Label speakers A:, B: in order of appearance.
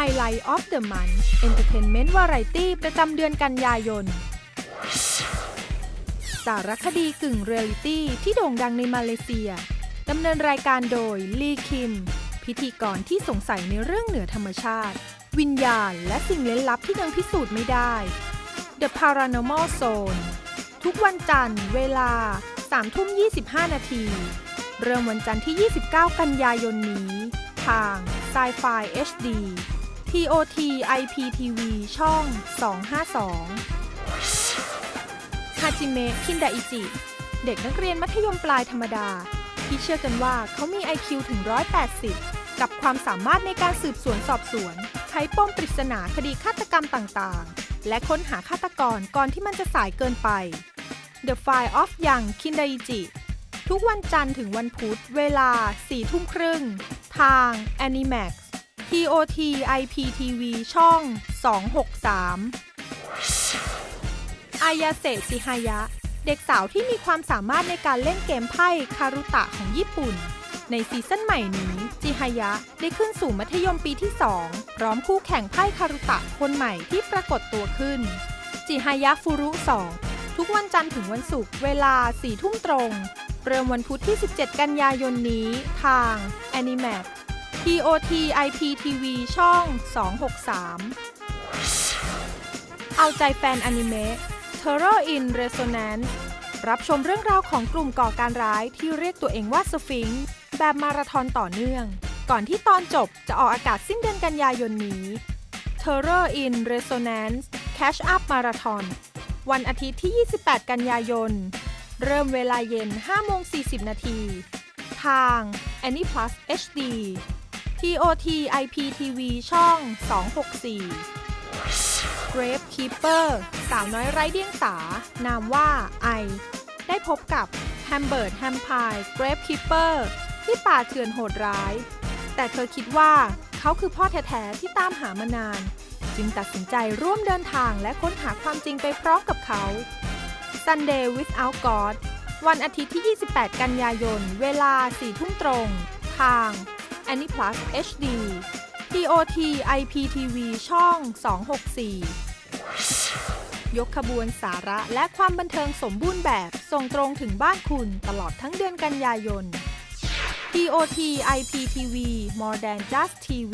A: Highlight of the Month Entertainment Variety ประจำเดือนกันยายน สารคดีกึ่งเรียลิตี้ที่โด่งดังในมาเลเซีย ดำเนินรายการโดย ลีคิม พิธีกรที่สงสัยในเรื่องเหนือธรรมชาติ วิญญาณและสิ่งเล้นลับที่ยังพิสูจน์ไม่ได้ The Paranormal Zone ทุกวันจันทร์ เวลา3ทุ่ม 25 นาที เริ่มวันจันทร์ที่ 29 กันยายนนี้ ทาง Sci-Fi HD TOT IPTV ช่อง 252 ฮาจิเมะ คินดาอิจิ เด็กนักเรียนมัธยมปลายธรรมดา ที่เชื่อกันว่าเขามี IQ ถึง 180 กับความสามารถในการสืบสวนสอบสวน ไขปมปริศนาคดีฆาตกรรมต่างๆ และค้นหาฆาตกรก่อนที่มันจะสายเกินไป The File of Young Kindaichi ทุกวันจันทร์ถึงวันพุธ เวลา4ทุ่มครึ่ง ทาง Animax TOT IPTV ช่อง 263 อายาเซซิฮายะ เด็กสาวที่มีความสามารถในการเล่นเกมไพ่คารุตะของญี่ปุ่น ในซีซั่นใหม่นี้ จิฮายะได้ขึ้นสู่มัธยมปีที่ 2 พร้อมคู่แข่งไพ่คารุตะคนใหม่ที่ปรากฏตัวขึ้น จิฮายะฟูรุ 2 ทุกวันจันทร์ถึงวันศุกร์เวลา4ทุ่มตรง เริ่มวันพุธที่ 17 กันยายนนี้ทาง Animax TOT IPTV ช่อง 263 เอาใจแฟนอนิเมะ Terror in Resonance รับชมเรื่องราวของกลุ่มก่อการร้ายที่เรียกตัวเองว่าสฟิงค์แบบมาราธอนต่อเนื่อง ก่อนที่ตอนจบจะออกอากาศสิ้นเดือนกันยายนนี้ Terror in Resonance Catch Up Marathon วันอาทิตย์ที่ 28 กันยายน เริ่มเวลาเย็น5โมง40 นาที ทาง AnyPlus HD TOT IPTV ช่อง 264 Grave Keeper สาวน้อยไร้เดียงสา นามว่าไอ ได้พบกับแฮมเบิร์ดแฮมพาย Grave Keeper ที่ป่าเถื่อนโหดร้าย แต่เธอคิดว่าเขาคือพ่อแท้ๆที่ตามหามานาน จึงตัดสินใจร่วมเดินทางและค้นหาความจริงไปพร้อมกับเขา Sunday Without God วันอาทิตย์ที่ 28 กันยายน เวลา4ทุ่มตรง ทาง AnyPlus HD TOT IPTV ช่อง 264 ยกขบวนสาระและความบันเทิงสมบูรณ์แบบ ส่งตรงถึงบ้านคุณตลอดทั้งเดือนกันยายน TOT IPTV More Than Just TV